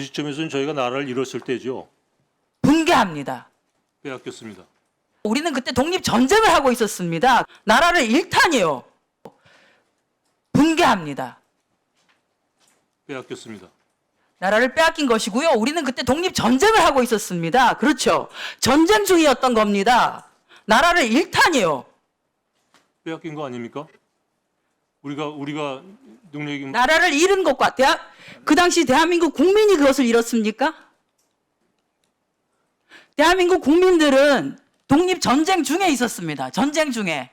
그 시점에서는 저희가 나라를 잃었을 때죠. 분개합니다. 빼앗겼습니다. 우리는 그때 독립 전쟁을 하고 있었습니다. 나라를 일탄이요. 분개합니다. 빼앗겼습니다. 나라를 빼앗긴 것이고요. 우리는 그때 독립 전쟁을 하고 있었습니다. 그렇죠. 전쟁 중이었던 겁니다. 나라를 일탄이요. 빼앗긴 거 아닙니까? 우리가 우리가 능력이 나라를 잃은 것과 대한 그 당시 대한민국 국민이 그것을 잃었습니까? 대한민국 국민들은 독립 전쟁 중에 있었습니다. 전쟁 중에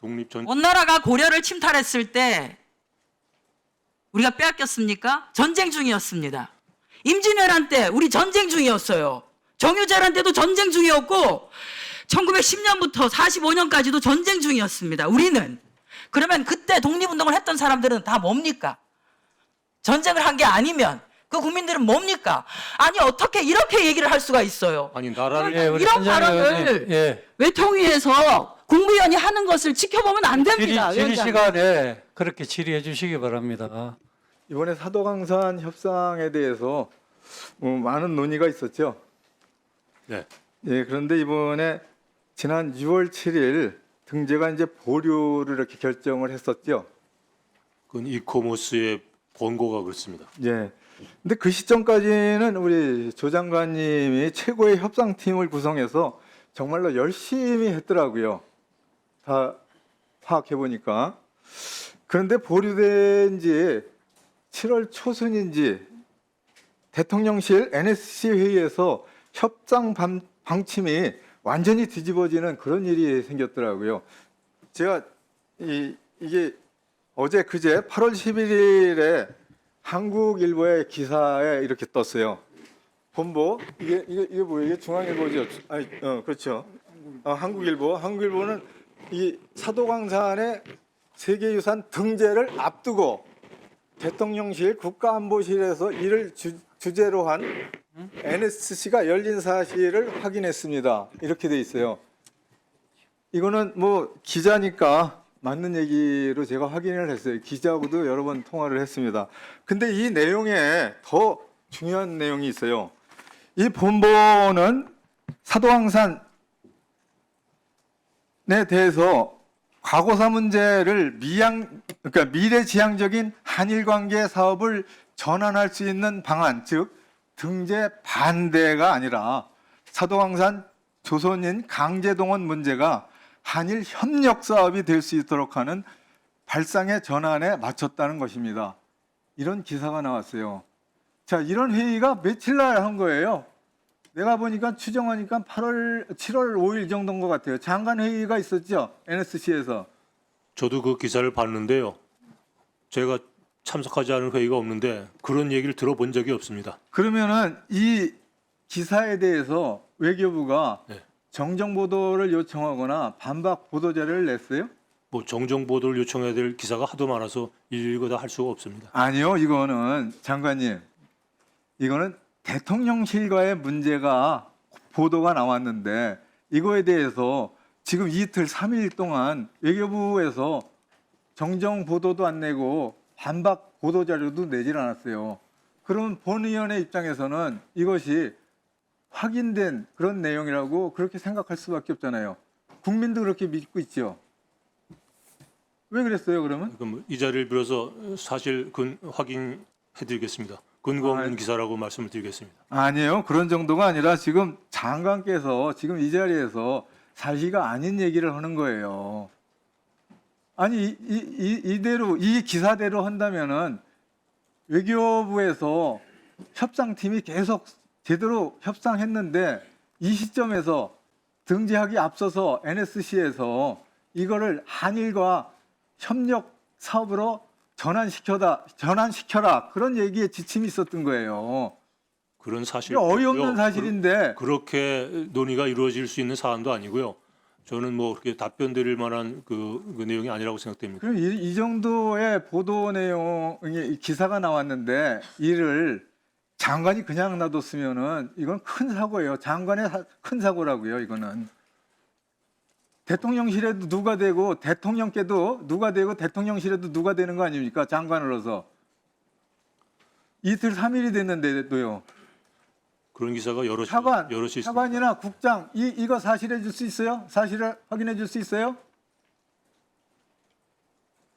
독립 전 원나라가 고려를 침탈했을 때 우리가 빼앗겼습니까? 전쟁 중이었습니다. 임진왜란 때 우리 전쟁 중이었어요. 정유재란 때도 전쟁 중이었고 1910년부터 45년까지도 전쟁 중이었습니다. 우리는 그러면 그때 독립운동을 했던 사람들은 다 뭡니까? 전쟁을 한 게 아니면 그 국민들은 뭡니까? 아니 어떻게 이렇게 얘기를 할 수가 있어요? 아니 나라를 예, 이런 발언을 예. 외통위에서 국무위원이 하는 것을 지켜보면 안 질의, 됩니다. 질의 위원장님. 시간에 그렇게 질의해 주시기 바랍니다. 이번에 사도강산 협상에 대해서 어, 많은 논의가 있었죠. 네. 예, 그런데 이번에 지난 6월 7일 등재가 이제 보류를 이렇게 결정을 했었죠. 그건 이코머스의 권고가 그렇습니다. 예. 근데 그 시점까지는 우리 조 장관님이 최고의 협상팀을 구성해서 정말로 열심히 했더라고요. 다 파악해 보니까. 그런데 보류된 지 7월 초순인지 대통령실 NSC 회의에서 협상 방, 방침이 완전히 뒤집어지는 그런 일이 생겼더라고요. 제가 이, 이게 어제 그제 8월 11일에 한국일보의 기사에 이렇게 떴어요. 본보 이게 이게 이게 뭐예요? 이게 중앙일보죠. 아니, 어 그렇죠. 어, 한국일보. 한국일보는 이 사도광산의 세계유산 등재를 앞두고 대통령실 국가안보실에서 이를 주, 주제로 한 NSC가 열린 사실을 확인했습니다. 이렇게 돼 있어요. 이거는 뭐 기자니까 맞는 얘기로 제가 확인을 했어요. 기자하고도 여러 번 통화를 했습니다. 근데 이 내용에 더 중요한 내용이 있어요. 이 본보는 사도항산에 대해서 과거사 문제를 미양 그러니까 미래지향적인 한일 관계 사업을 전환할 수 있는 방안, 즉 등재 반대가 아니라 사도항산 조선인 강제동원 문제가 한일 협력 사업이 될 수 있도록 하는 발상의 전환에 맞췄다는 것입니다. 이런 기사가 나왔어요. 자, 이런 회의가 며칠 날 한 거예요. 내가 보니까 추정하니까 8월, 7월 5일 정도인 것 같아요. 장관 회의가 있었죠. NSC에서. 저도 그 기사를 봤는데요. 제가 참석하지 않은 회의가 없는데 그런 얘기를 들어본 적이 없습니다. 그러면은 이 기사에 대해서 외교부가 네. 정정 보도를 요청하거나 반박 보도 자료를 냈어요? 뭐 정정 보도를 요청해야 될 기사가 하도 많아서 일일이 다 할 수가 없습니다. 아니요, 이거는 장관님, 이거는 대통령실과의 문제가 보도가 나왔는데 이거에 대해서 지금 이틀, 삼일 동안 외교부에서 정정 보도도 안 내고 반박 보도 자료도 내질 않았어요. 그럼 본위원회 입장에서는 이것이 확인된 그런 내용이라고 그렇게 생각할 수밖에 없잖아요. 국민도 그렇게 믿고 있죠. 왜 그랬어요, 그러면? 그럼 뭐이 자리를 빌어서 사실 근 확인해드리겠습니다. 근거 없는 아, 기사라고 말씀을 드리겠습니다. 아니에요. 그런 정도가 아니라 지금 장관께서 지금 이 자리에서 사실가 아닌 얘기를 하는 거예요. 아니 이, 이, 이, 이대로 이 기사대로 한다면은 외교부에서 협상팀이 계속 제대로 협상했는데 이 시점에서 등재하기 앞서서 NSC에서 이거를 한일과 협력 사업으로 전환시켜다 전환시켜라 그런 얘기에 지침이 있었던 거예요. 그런 사실 어이없는 사실인데 그렇게 논의가 이루어질 수 있는 사안도 아니고요. 저는 뭐 그렇게 답변 드릴 만한 그, 그 내용이 아니라고 생각됩니다. 그럼 이, 이 정도의 보도 내용이 기사가 나왔는데 이를 장관이 그냥 놔뒀으면은 이건 큰 사고예요. 장관의 사- 큰 사고라고요. 이거는 대통령실에도 누가 되고 대통령께도 누가 되고 대통령실에도 누가 되는 거 아닙니까? 장관으로서 이틀 3일이 됐는데도요. 그런 기사가 여럿이 차관, 여럿이 있습니다. 차관이나 국장 이 이거 사실해 줄 수 있어요? 사실을 확인해 줄 수 있어요?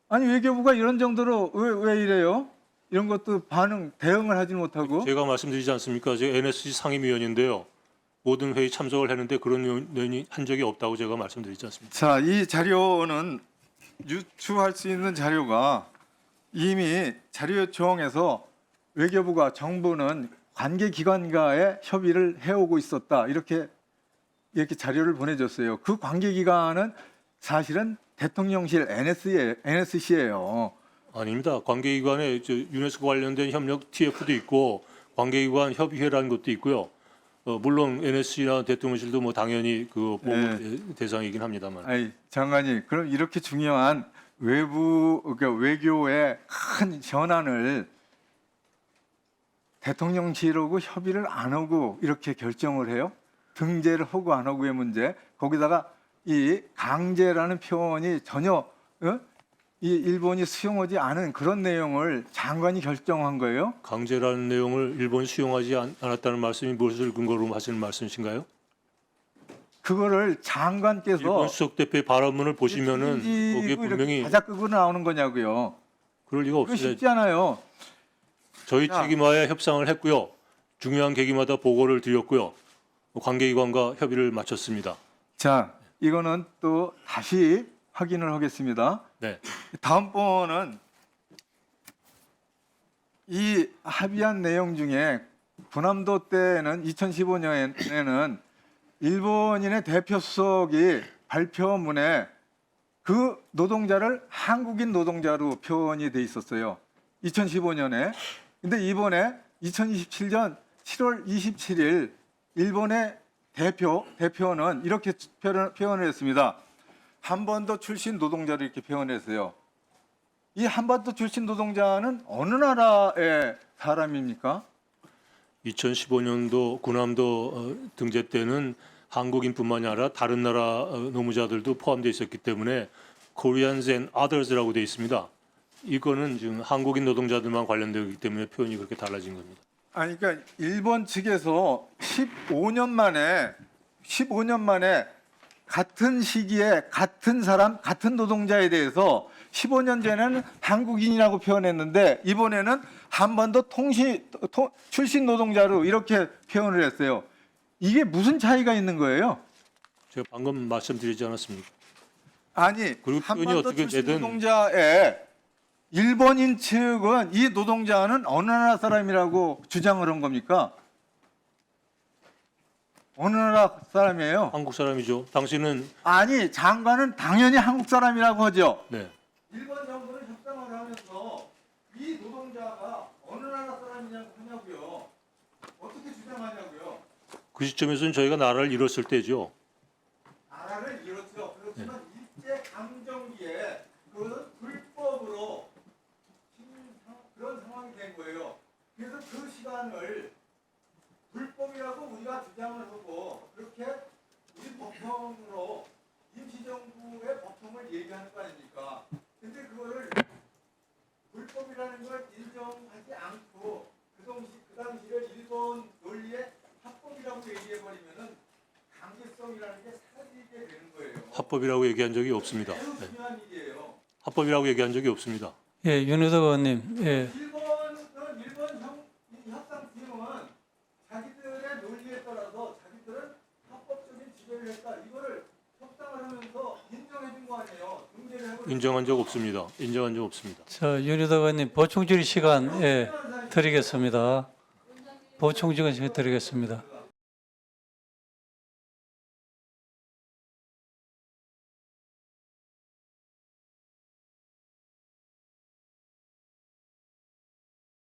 아니 외교부가 이런 정도로 왜, 왜 이래요? 이런 것도 반응 대응을 하지 못하고 제가 말씀드리지 않습니까? 제가 NSC 상임위원인데요. 모든 회의 참석을 했는데 그런 의원이 한 적이 없다고 제가 말씀드리지 않습니까? 자, 이 자료는 유추할 수 있는 자료가 이미 자료 요청에서 외교부가 정부는 관계 기관과의 협의를 해오고 있었다. 이렇게 이렇게 자료를 보내줬어요. 그 관계 기관은 사실은 대통령실 NSC예요. 아닙니다. 관계기관에 저 유네스코 관련된 협력 TF도 있고 관계기관 협의회라는 것도 있고요. 어, 물론 NSC나 대통령실도 뭐 당연히 그 보호 네. 대상이긴 합니다만. 아이 장관님, 그럼 이렇게 중요한 외부 그러니까 외교의 큰 현안을 대통령실하고 협의를 안 하고 이렇게 결정을 해요? 등재를 하고 안 하고의 문제. 거기다가 이 강제라는 표현이 전혀 어? 이 일본이 수용하지 않은 그런 내용을 장관이 결정한 거예요? 강제라는 내용을 일본이 수용하지 않- 않았다는 말씀이 무엇을 근거로 하시는 말씀이신가요? 그거를 장관께서 일본 수석 대표의 발언문을 보시면은 거기에 분명히 바짝끄고 나오는 거냐고요. 그럴 리가 없습니다. 쉽지 않아요. 저희 자. 책임하에 협상을 했고요. 중요한 계기마다 보고를 드렸고요. 관계기관과 협의를 마쳤습니다. 자, 이거는 또 다시 확인을 하겠습니다. 네. 다음번은 이 합의한 내용 중에 군함도 때는 2015년에는 일본인의 대표 수석이 발표문에 그 노동자를 한국인 노동자로 표현이 돼 있었어요. 2015년에. 근데 이번에 2027년 7월 27일 일본의 대표 대표는 이렇게 표현, 표현 을 했습니다. 한반도 출신 노동자를 이렇게 표현했어요. 이 한반도 출신 노동자는 어느 나라의 사람입니까? 2015년도 군함도 어, 등재 때는 한국인뿐만이 아니라 다른 나라 어, 노무자들도 포함되어 있었기 때문에 Koreans and Others라고 되어 있습니다. 이거는 지금 한국인 노동자들만 관련되기 때문에 표현이 그렇게 달라진 겁니다. 아니 그러니까 일본 측에서 15년 만에 15년 만에 같은 시기에 같은 사람 같은 노동자에 대해서 15년 전에는 한국인이라고 표현했는데 이번에는 한반도 통신 통- 출신 노동자로 이렇게 표현을 했어요. 이게 무슨 차이가 있는 거예요? 제가 방금 말씀드리지 않았습니까? 아니 그리고 표현이 한반도 어떻게 출신 되든- 노동자의 일본인 측은 이 노동자는 어느 나라 사람이라고 주장을 한 겁니까? 어느 나라 사람이에요? 한국 사람이죠. 당신은 아니 장관은 당연히 한국 사람이라고 하죠. 네. 일본 정부는 협상을 하면서 이 노동자가 어느 나라 사람이냐고 하냐고요. 어떻게 주장하냐고요. 그 시점에서는 저희가 나라를 잃었을 때죠. 나라를 잃었죠. 그렇지만 일제 강점기에 그것은 불법으로 신- 그런 상황이 된 거예요. 그래서 그 시간을 불법이라고 우리가 주장을 하고 그렇게 우리 법령으로 임시정부의 법통을 얘기하는 거 아닙니까? 근데 그거를 불법이라는 걸 인정하지 않고 그 당시 그 당시를 일본 논리의 합법이라고 얘기해 버리면은 강제성이라는 게 사라지게 되는 거예요. 합법이라고 얘기한 적이 없습니다. 매우 네. 중요한 일이에요. 합법이라고 얘기한 적이 없습니다. 예, 윤호덕 의원님, 예, 일본은 일본 형, 이 협상팀은 자기들의 논리에 따라서 자기들은 합법적인 지배를 했다. 이거를 협상을 하면서 인정해 준 거 아니에요. 중재를 해버린 인정한 적 없습니다. 인정한 적 없습니다. 저 윤호덕 의원님 보충 질의 시간 예, 드리겠습니다. 보충 질의 시간 드리겠습니다.